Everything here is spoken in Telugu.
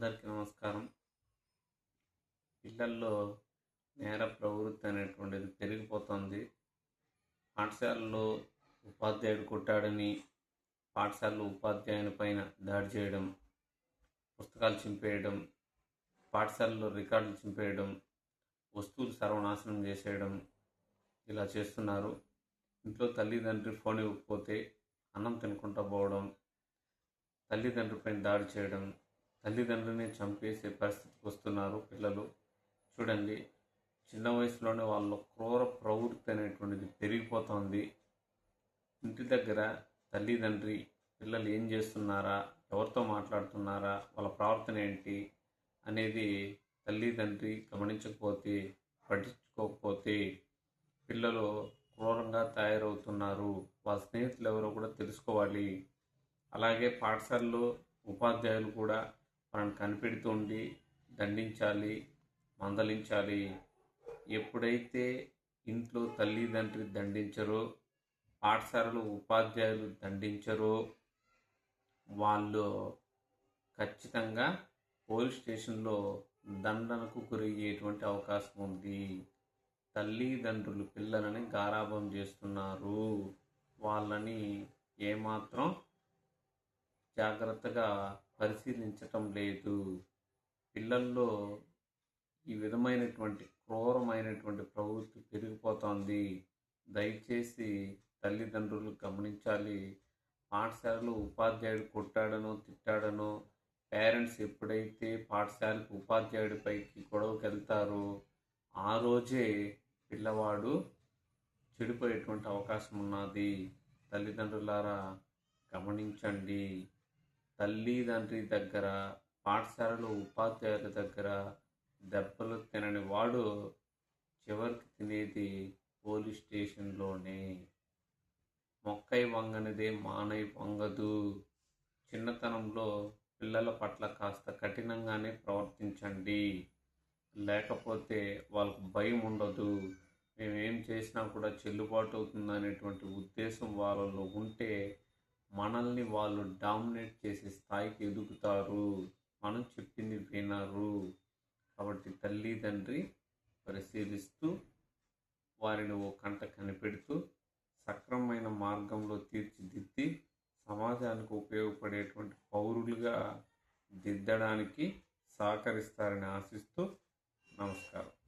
అందరికీ నమస్కారం. పిల్లల్లో నేర ప్రవృత్తి అనేటువంటిది పెరిగిపోతుంది. పాఠశాలలో ఉపాధ్యాయుడు కొట్టాడని పాఠశాలలో ఉపాధ్యాయుని పైన దాడి చేయడం పుస్తకాలు చింపేయడం పాఠశాలలో రికార్డులు చింపేయడం వస్తువులు సర్వనాశనం చేసేయడం ఇలా చేస్తున్నారు. ఇంట్లో తల్లిదండ్రి ఫోన్ ఇవ్వకపోతే అన్నం తినకుండా పోవడం తల్లిదండ్రులపైన దాడి చేయడం తల్లిదండ్రులని చంపేసే పరిస్థితికి వస్తున్నారు పిల్లలు. చూడండి చిన్న వయసులోనే వాళ్ళ క్రూర ప్రవృత్తి అనేటువంటిది పెరిగిపోతుంది. ఇంటి దగ్గర తల్లిదండ్రి పిల్లలు ఏం చేస్తున్నారా ఎవరితో మాట్లాడుతున్నారా వాళ్ళ ప్రవర్తన ఏంటి అనేది తల్లిదండ్రి గమనించకపోతే పట్టించుకోకపోతే పిల్లలు క్రూరంగా తయారవుతున్నారు. వాళ్ళ స్నేహితులు ఎవరో కూడా తెలుసుకోవాలి. అలాగే పాఠశాలలో ఉపాధ్యాయులు కూడా మనం కనిపెడుతుండి దండించాలి మందలించాలి. ఎప్పుడైతే ఇంట్లో తల్లిదండ్రి దండించరో పాఠశాలలో ఉపాధ్యాయులు దండించరో వాళ్ళు ఖచ్చితంగా పోలీస్ స్టేషన్లో దండనకు గురయ్యేటువంటి అవకాశం ఉంది. తల్లిదండ్రులు పిల్లలని గారాభం చేస్తున్నారు. వాళ్ళని ఏమాత్రం జాగ్రత్తగా పరిశీలించటం లేదు. పిల్లల్లో ఈ విధమైనటువంటి క్రూరమైనటువంటి ప్రవృత్తి పెరిగిపోతోంది. దయచేసి తల్లిదండ్రులు గమనించాలి. పాఠశాలలో ఉపాధ్యాయుడు కొట్టాడనో తిట్టాడనో పేరెంట్స్ ఎప్పుడైతే పాఠశాలకు ఉపాధ్యాయుడిపైకి గొడవకి వెళ్తారో ఆ రోజే పిల్లవాడు చెడిపోయేటువంటి అవకాశం ఉన్నది తల్లిదండ్రులారా గమనించండి. తల్లిదండ్రి దగ్గర పాఠశాలలో ఉపాధ్యాయుల దగ్గర దెబ్బలు తినని వాడు చివరికి తినేది పోలీస్ స్టేషన్లోనే. మొక్కై వంగనిదే మానై వంగదు. చిన్నతనంలో పిల్లల పట్ల కాస్త కఠినంగానే ప్రవర్తించండి. లేకపోతే వాళ్ళకు భయం ఉండదు. మేమేం చేసినా కూడా చెల్లుబాటు అవుతుంది అనేటువంటి ఉద్దేశం వాళ్ళలో ఉంటే మనల్ని వాళ్ళు డామినేట్ చేసే స్థాయికి ఎదుగుతారు. మనం చెప్పింది వినరు. కాబట్టి తల్లిదండ్రి పరిశీలిస్తూ వారిని ఓ కంట కనిపెడుతూ సక్రమమైన మార్గంలో తీర్చిదిద్ది సమాజానికి ఉపయోగపడేటువంటి పౌరులుగా దిద్దడానికి సహకరిస్తారని ఆశిస్తూ నమస్కారం.